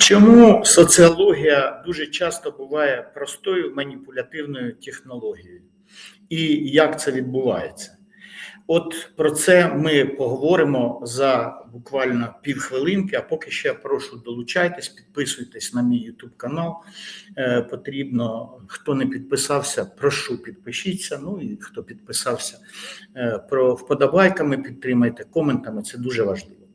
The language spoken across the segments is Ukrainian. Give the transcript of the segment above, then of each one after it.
Чому соціологія дуже часто буває простою маніпулятивною технологією? І як це відбувається? От про це ми поговоримо за буквально півхвилинки. А поки ще прошу долучайтесь, підписуйтесь на мій YouTube канал. Е, потрібно, хто не підписався, прошу підпишіться. Ну і хто підписався, е, про вподобайками підтримайте, коментами. Це дуже важливо.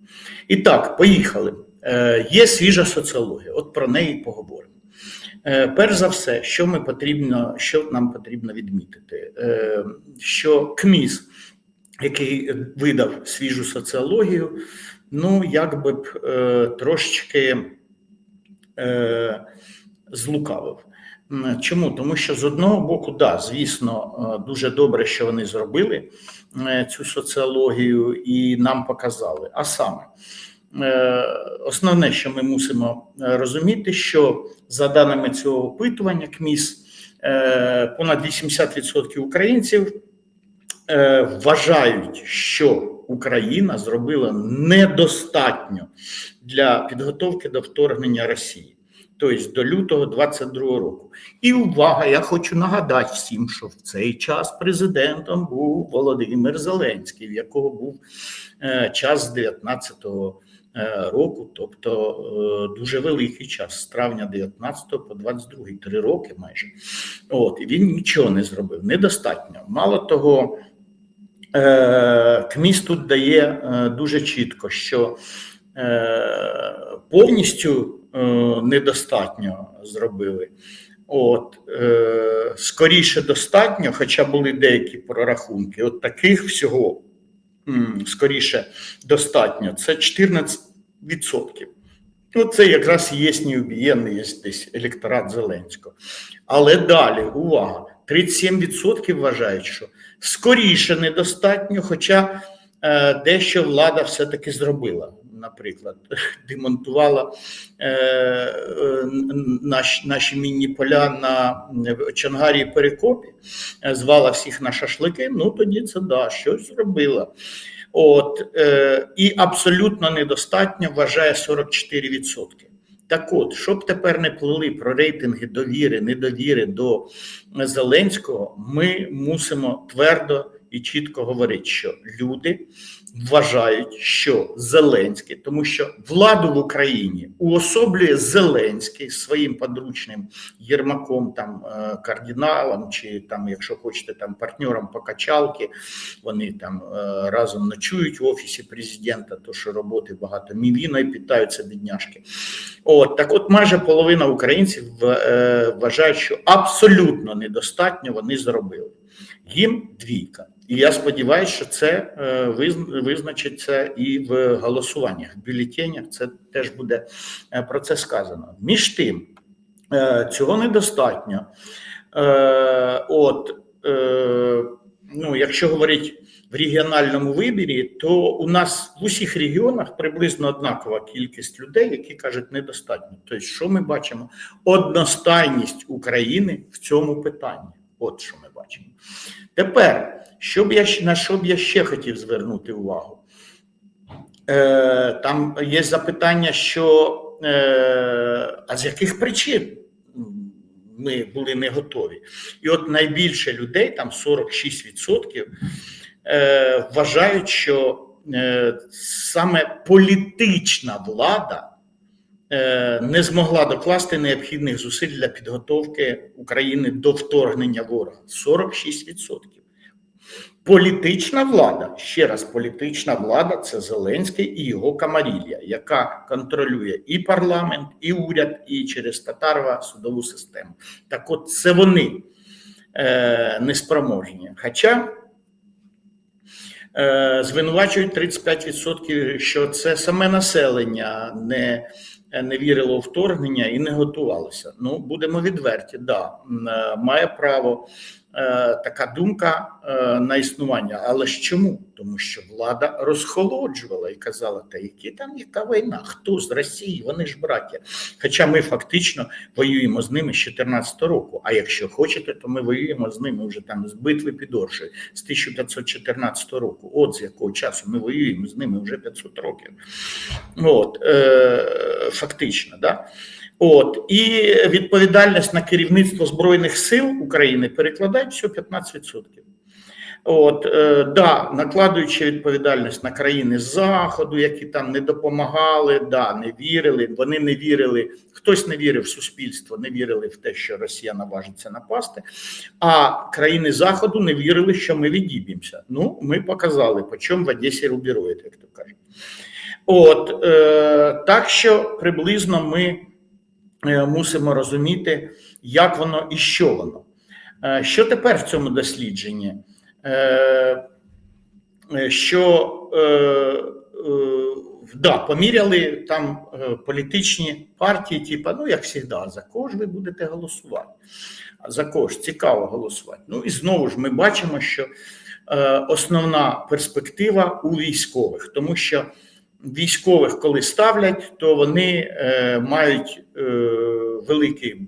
І так, поїхали. Е, Є свіжа соціологія, от про неї поговоримо. Е, Перш за все, що ми потрібно, що нам потрібно відмітити, Е, що КМІС, який видав свіжу соціологію, ну як би б трошечки злукавив. Чому? Тому що з одного боку, да, звісно, дуже добре, що вони зробили цю соціологію і нам показали. А саме, основне, що ми мусимо е, розуміти, що за даними цього опитування КМІС, е, понад 80% українців е, вважають, що Україна зробила недостатньо для підготовки до вторгнення Росії, тобто до лютого 22 року. І увага, я хочу нагадати всім, що в цей час президентом був Володимир Зеленський, в якого був е, час з 19-го е, року, тобто е, дуже великий час, з травня 19 по 22, три роки майже. От, і він нічого не зробив, недостатньо. Мало того, е, КМІС тут дає е, дуже чітко, що е, повністю е, недостатньо зробили. От, е, скоріше достатньо, хоча були деякі прорахунки. От таких всього скоріше достатньо. Це 14%. Ну, це якраз є неубієнний, є десь електорат Зеленського. Але далі, увага, 37% вважають, що скоріше недостатньо, хоча е, дещо влада все-таки зробила. Наприклад, демонтувала е, е, наш, наші мінні поля на в Чонгарі і Перекопі, е, звала всіх на шашлики. Ну тоді це да, щось зробила. От, е, і абсолютно недостатньо вважає 44%. Так от, щоб тепер не плили про рейтинги довіри, недовіри до Зеленського, ми мусимо твердо і чітко говорити, що люди вважають, що Зеленський, тому що владу в Україні уособлює Зеленський своїм подручним Єрмаком, там е, кардиналом, чи там, якщо хочете, там партнером по качалки, вони там е, разом ночують в офісі президента, то що роботи багато мівіною питаються бідняшки. От так, от майже половина українців е, вважають, що абсолютно недостатньо вони зробили. Їм двійка. І я сподіваюся, що це е, визначиться і в голосуваннях, в бюлетенях. Це теж буде е, про це сказано. Між тим, е, цього недостатньо. От, ну, якщо говорити в регіональному вибірі, то у нас в усіх регіонах приблизно однакова кількість людей, які кажуть недостатньо. Тобто, що ми бачимо? Одностайність України в цьому питанні. От що ми бачимо. Тепер, що б я, на що б я ще хотів звернути увагу? Е, там є запитання, що е, а з яких причин ми були не готові? І от найбільше людей, там 46%, е, вважають, що е, саме політична влада не змогла докласти необхідних зусиль для підготовки України до вторгнення ворога. 46%. Політична влада, ще раз, політична влада це Зеленський і його камарілля, яка контролює і парламент, і уряд, і через Татарова судову систему. Так от це вони е, неспроможні. Хоча е, звинувачують 35%, що це саме населення не, не вірило у вторгнення і не готувалося. Ну, будемо відверті, да, е, має право е, така думка е, на існування. Але ж чому? Тому що влада розхолоджувала і казала, та які там яка війна? Хто з Росії? Вони ж браття. Хоча ми фактично воюємо з ними з 14 року. А якщо хочете, то ми воюємо з ними вже там з битви під Оршею з 1514 року. От з якого часу ми воюємо з ними вже 500 років. От, е, фактично. Да? От і відповідальність на керівництво збройних сил України перекладають всього 15%. От е, да, накладуючи відповідальність на країни заходу, які там не допомагали, да не вірили. Вони не вірили. Хтось не вірив в суспільство, не вірили в те, що Росія наважиться напасти. А країни заходу не вірили, що ми відіб'ємося. Ну, ми показали, по чому в Одесі рубірують, як то кажуть. От е, так що приблизно ми мусимо розуміти, як воно і що воно. Е, що тепер в цьому дослідженні? Е, е, що е, е, да, поміряли там е, політичні партії, типу, ну, як завжди, за кого ви будете голосувати? За кого цікаво голосувати? Ну і знову ж ми бачимо, що е, основна перспектива у військових, тому що військових, коли ставлять, то вони е, мають е, великий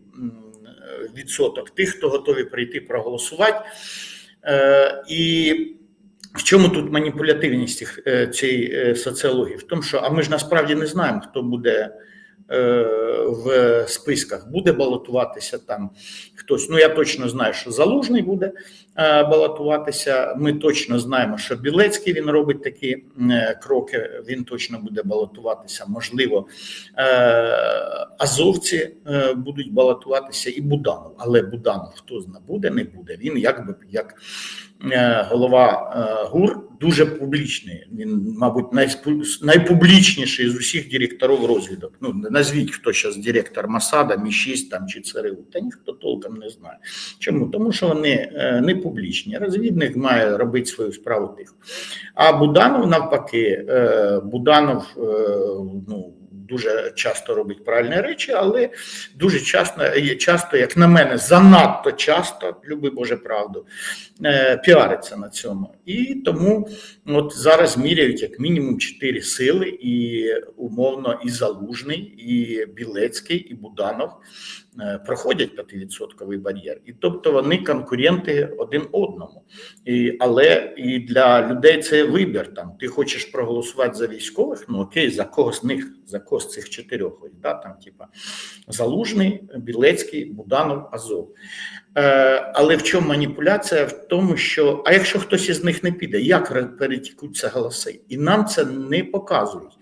відсоток тих, хто готові прийти проголосувати. Е, і в чому тут маніпулятивність цієї соціології? В тому, що а ми ж насправді не знаємо, хто буде в списках, буде балотуватися там хтось. Ну я точно знаю, що Залужний буде балотуватися. Ми точно знаємо, що Білецький він робить такі е, кроки. Він точно буде балотуватися. Можливо, е, азовці е, будуть балотуватися і Буданов. Але Буданов хто зна буде, не буде. Він якби як е, голова е, ГУР дуже публічний. Він, мабуть, найпублічніший з усіх директорів розвідок. Ну назвіть хто зараз директор Масада, Мі-6 там чи ЦРУ. Та ніхто толком не знає. Чому? Тому що вони е, не публічні. Розвідник має робити свою справу тихо. А Буданов навпаки, е, Буданов е, ну. Дуже часто робить правильні речі, але дуже часто, часто, як на мене, занадто часто, люби Боже правду, е, піариться на цьому. І тому от зараз міряють як мінімум чотири сили, і умовно і Залужний, і Білецький, і Буданов проходять 5% бар'єр. І тобто вони конкуренти один одному. І, але і для людей це вибір. Там ти хочеш проголосувати за військових, ну окей, за кого з них, за кого з цих чотирьох, да, там, типа Залужний, Білецький, Буданов, Азов. Е, але в чому маніпуляція? В тому, що а якщо хтось із них не піде, як перетікуться голоси? І нам це не показують.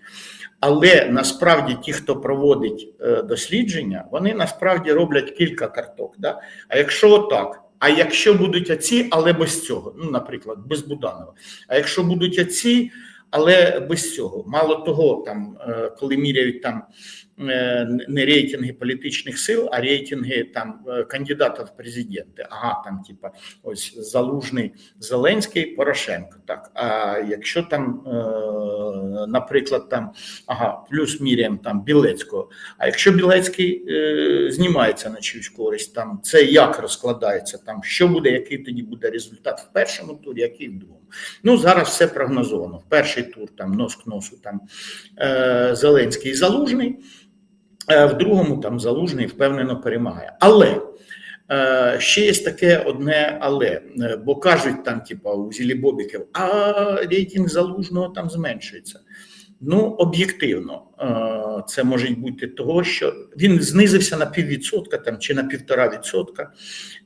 Але насправді ті, хто проводить е, дослідження, вони насправді роблять кілька карток. Да? А якщо так, а якщо будуть оці, але без цього, ну, наприклад, без Буданова. А якщо будуть оці, але без цього. Мало того, там, е, коли міряють там не рейтинги політичних сил, а рейтинги там е, кандидатів в президенти. Ага, там, типа, ось Залужний, Зеленський, Порошенко. Так, а якщо там, е, наприклад, там, ага, плюс міряємо там Білецького. А якщо Білецький е, знімається на чиюсь користь, там це як розкладається? Там що буде, який тоді буде результат в першому турі, який в другому? Ну зараз все прогнозовано. В перший тур там нос к носу там е, Зеленський Залужний, е, в другому там Залужний впевнено перемагає. Але е, ще є таке одне але, Е, бо кажуть там, типа у Зілі Бобіків, а рейтинг залужного там зменшується. Ну, об'єктивно, е, це може бути того, що він знизився на піввідсотка там чи на півтора відсотка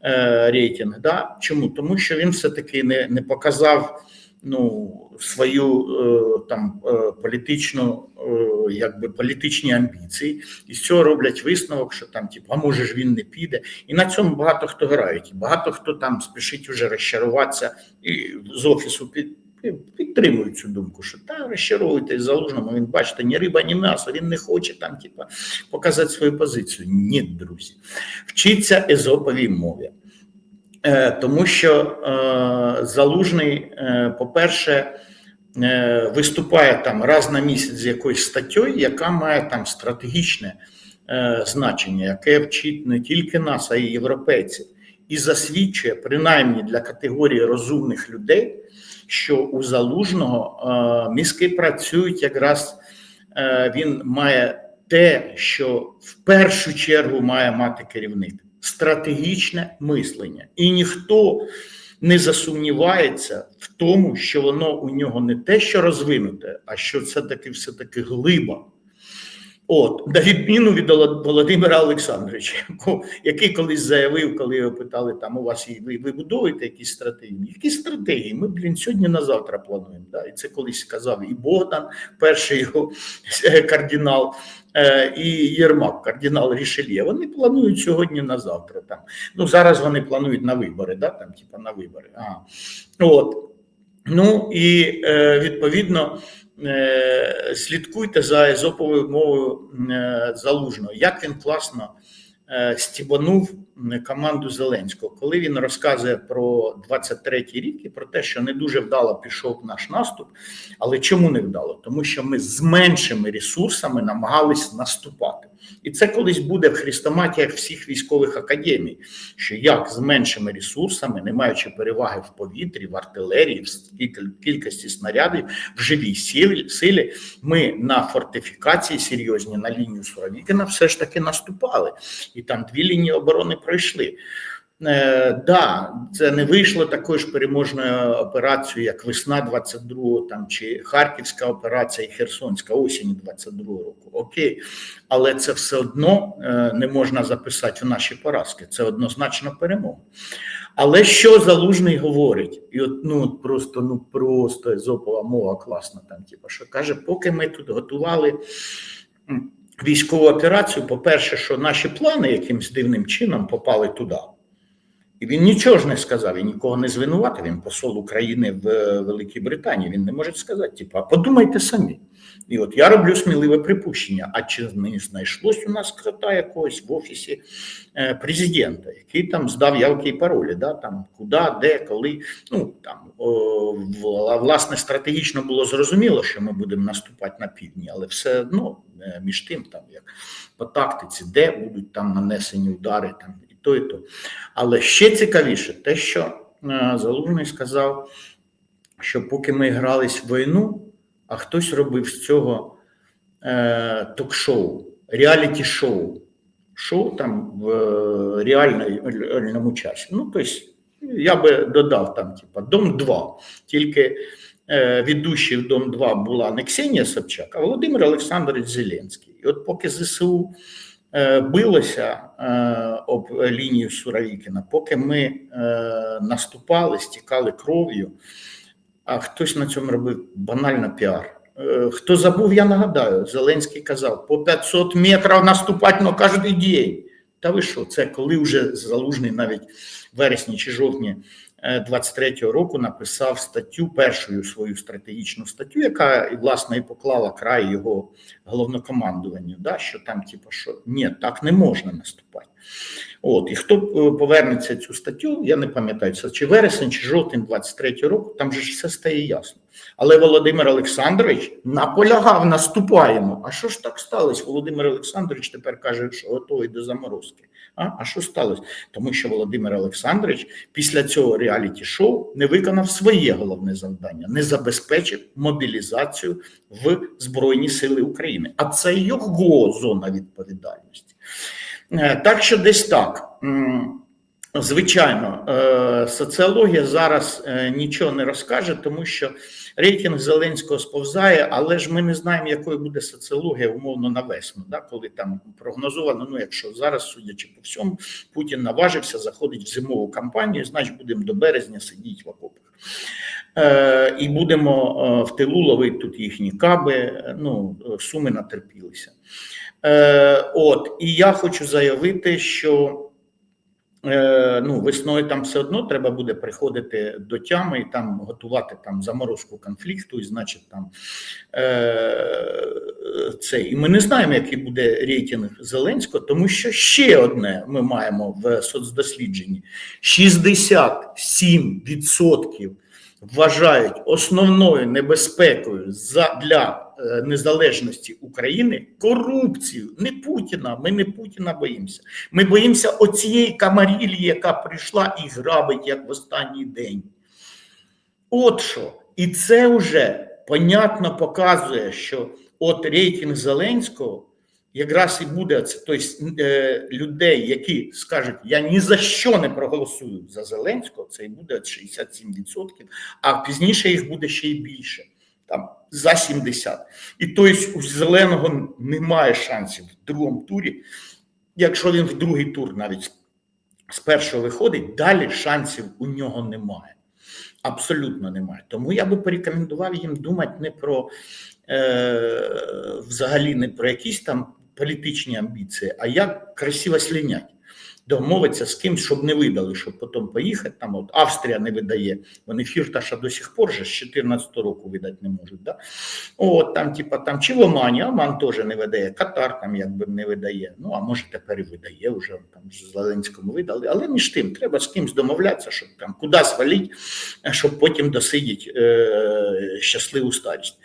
е, рейтинг. Да? Чому? Тому що він все-таки не, не показав ну, свою е, там е, політичну, е, якби політичні амбіції, і з цього роблять висновок, що там, типу, а може ж він не піде. І на цьому багато хто грають. І багато хто там спішить уже розчаруватися і з офісу під. Підтримують цю думку, що та розчаровуйтесь залужному. Він бачите, ні риба, ні м'ясо. Він не хоче там, типа, показати свою позицію. Ні, друзі, вчиться езоповій мові. Е, тому що е, залужний, е, по-перше, виступає там раз на місяць з якоюсь статтєю, яка має там стратегічне значення, яке вчить не тільки нас, а й європейців, і засвідчує принаймні для категорії розумних людей, що у залужного мізки працюють якраз він має те, що в першу чергу має мати керівник стратегічне мислення, і ніхто не засумнівається в тому, що воно у нього не те, що розвинуте, а що це таки все таки глиба. От, на відміну від Володимира Олександровича, який колись заявив, коли його питали, там у вас ви, будуєте якісь стратегії? Які стратегії? Ми, блін, сьогодні на завтра плануємо. Да? І це колись сказав і Богдан, перший його кардинал, е, і Єрмак, кардинал Рішельє. Вони планують сьогодні на завтра. Там. Ну, зараз вони планують на вибори, да? там, типа на вибори. А. От. Ну і е, відповідно слідкуйте за езоповою мовою е, залужного. Як він класно е, стібанув команду Зеленського, коли він розказує про 23-й рік і про те, що не дуже вдало пішов наш наступ. Але чому не вдало? Тому що ми з меншими ресурсами намагались наступати. І це колись буде в хрестоматіях всіх військових академій, що як з меншими ресурсами, не маючи переваги в повітрі, в артилерії, в кількості снарядів, в живій силі, ми на фортифікації серйозні на лінію Суровікіна все ж таки наступали. І там дві лінії оборони пройшли. Е, да, це не вийшло такою ж переможною операцією, як весна 22-го, там чи Харківська операція і Херсонська осінь 22-го року. Окей, але це все одно е, не можна записати в наші поразки. Це однозначно перемога. Але що залужний говорить? І от ну просто ну просто езопова мова класна. Там, типу, що каже, поки ми тут готували військову операцію, по-перше, що наші плани якимсь дивним чином попали туди. І він нічого ж не сказав, і нікого не звинуватив. Він посол України в е, Великій Британії. Він не може сказати, типу, а подумайте самі. І от я роблю сміливе припущення. А чи не знайшлось у нас крота якогось в офісі е, президента, який там здав явки і паролі, да, там куди, де, коли. Ну там о, власне стратегічно було зрозуміло, що ми будемо наступати на півдні, але все одно е, між тим, там як по тактиці, де будуть там нанесені удари, там то, і то. Але ще цікавіше, те, що е, Залужний сказав, що поки ми грались в війну, а хтось робив з цього е, ток-шоу, реаліті-шоу, шоу там в е, реальному часі. Ну, тобто, я би додав там, типа, Дом 2. Тільки е, ведущий в Дом 2 була не Ксенія Собчак, а Володимир Олександрович Зеленський. І от поки ЗСУ билося е, об лінію Суровікіна, поки ми е, наступали, стікали кров'ю, а хтось на цьому робив банально піар. Е, Хто забув, я нагадаю, Зеленський казав, по 500 метрів наступати на кожен день. Та ви що, це коли вже Залужний навіть вересні чи жовтні 23-го року написав статтю, першу свою стратегічну статтю, яка власне і поклала край його головнокомандуванню, да, що там, типу, що ні, так не можна наступати. От, і хто е, повернеться цю статтю, я не пам'ятаю, це чи вересень, чи жовтень 23-го року, там же ж все стає ясно. Але Володимир Олександрович наполягав, наступаємо. А що ж так сталося? Володимир Олександрович тепер каже, що готовий до заморозки. А, а що сталося? Тому що Володимир Олександрович після цього реаліті-шоу не виконав своє головне завдання, не забезпечив мобілізацію в Збройні Сили України. А це його зона відповідальності. Е, Так що десь так. Звичайно, е, соціологія зараз е, нічого не розкаже, тому що рейтинг Зеленського сповзає, але ж ми не знаємо, якою буде соціологія умовно на весну, да, коли там прогнозовано. Ну, якщо зараз, судячи по всьому, Путін наважився, заходить в зимову кампанію, значить будемо до березня сидіти в окопах. Е, і будемо в тилу ловити тут їхні каби. Ну, суми натерпілися. Е, от, і я хочу заявити, що е, ну, весною там все одно треба буде приходити до тями і там готувати там заморозку конфлікту, і значить там е, це. І ми не знаємо, який буде рейтинг Зеленського, тому що ще одне ми маємо в соцдослідженні: 67% вважають основною небезпекою за для незалежності України корупцію. Не Путіна. Ми не Путіна боїмося. Ми боїмося оцієї камарілі, яка прийшла і грабить як в останній день. От що. І це вже понятно показує, що от рейтинг Зеленського якраз і буде це, тобто е, людей, які скажуть, я ні за що не проголосую за Зеленського, це і буде 67%, а пізніше їх буде ще й більше. Там за 70. І тобто у зеленого немає шансів в другому турі. Якщо він в другий тур навіть з першого виходить, далі шансів у нього немає. Абсолютно немає. Тому я би порекомендував їм думати не про е, взагалі не про якісь там політичні амбіції, а як красиво слінять. Домовитися з кимсь, щоб не видали, щоб потім поїхати. Там от Австрія не видає, вони фірташа до сих пор же з 14 року видати не можуть. Да? От там, типа, там чи в Омані, Оман теж не видає, Катар там якби не видає. Ну а може тепер і видає, вже там з Зеленському видали. Але між тим треба з кимсь домовлятися, щоб там куди сваліть, щоб потім досидіть е, щасливу старість.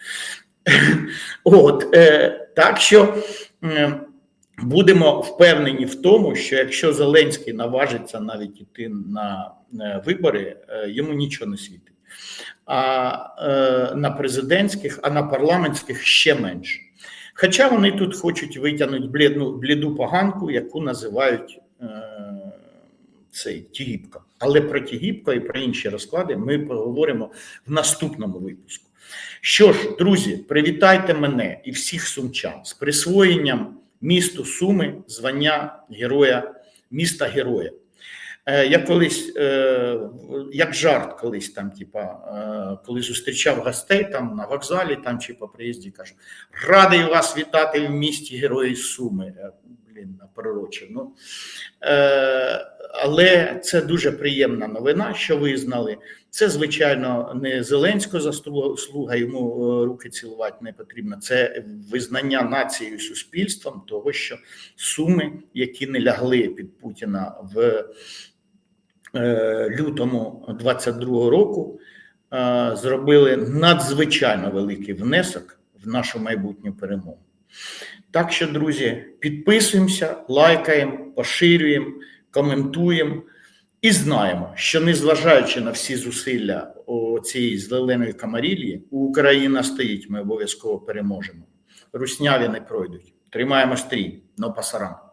От е, так що. Е, Будемо впевнені в тому, що якщо Зеленський наважиться навіть іти на е, вибори, е, йому нічого не світить. А е, на президентських, а на парламентських ще менше. Хоча вони тут хочуть витягнути блідну, бліду поганку, яку називають е, цей Тігіпка. Але про Тігіпка і про інші розклади ми поговоримо в наступному випуску. Що ж, друзі, привітайте мене і всіх сумчан з присвоєнням місту Суми звання героя, міста героя. Е, Я колись, е, як жарт, колись там, типа, е, коли зустрічав гостей там на вокзалі там чи по приїзді, кажу: радий вас вітати в місті Герої Суми. Блін, пророче. Ну, е, але це дуже приємна новина, що визнали. Це, звичайно, не Зеленського заслуга, йому е, руки цілувати не потрібно. Це визнання нацією суспільством того, що суми, які не лягли під Путіна в е, лютому 22-го року, е, зробили надзвичайно великий внесок в нашу майбутню перемогу. Так що, друзі, підписуємося, лайкаємо, поширюємо, коментуємо. І знаємо, що незважаючи на всі зусилля цієї зеленої камарілії, Україна стоїть. Ми обов'язково переможемо. Русняві не пройдуть. Тримаємо стрій, но пасарам.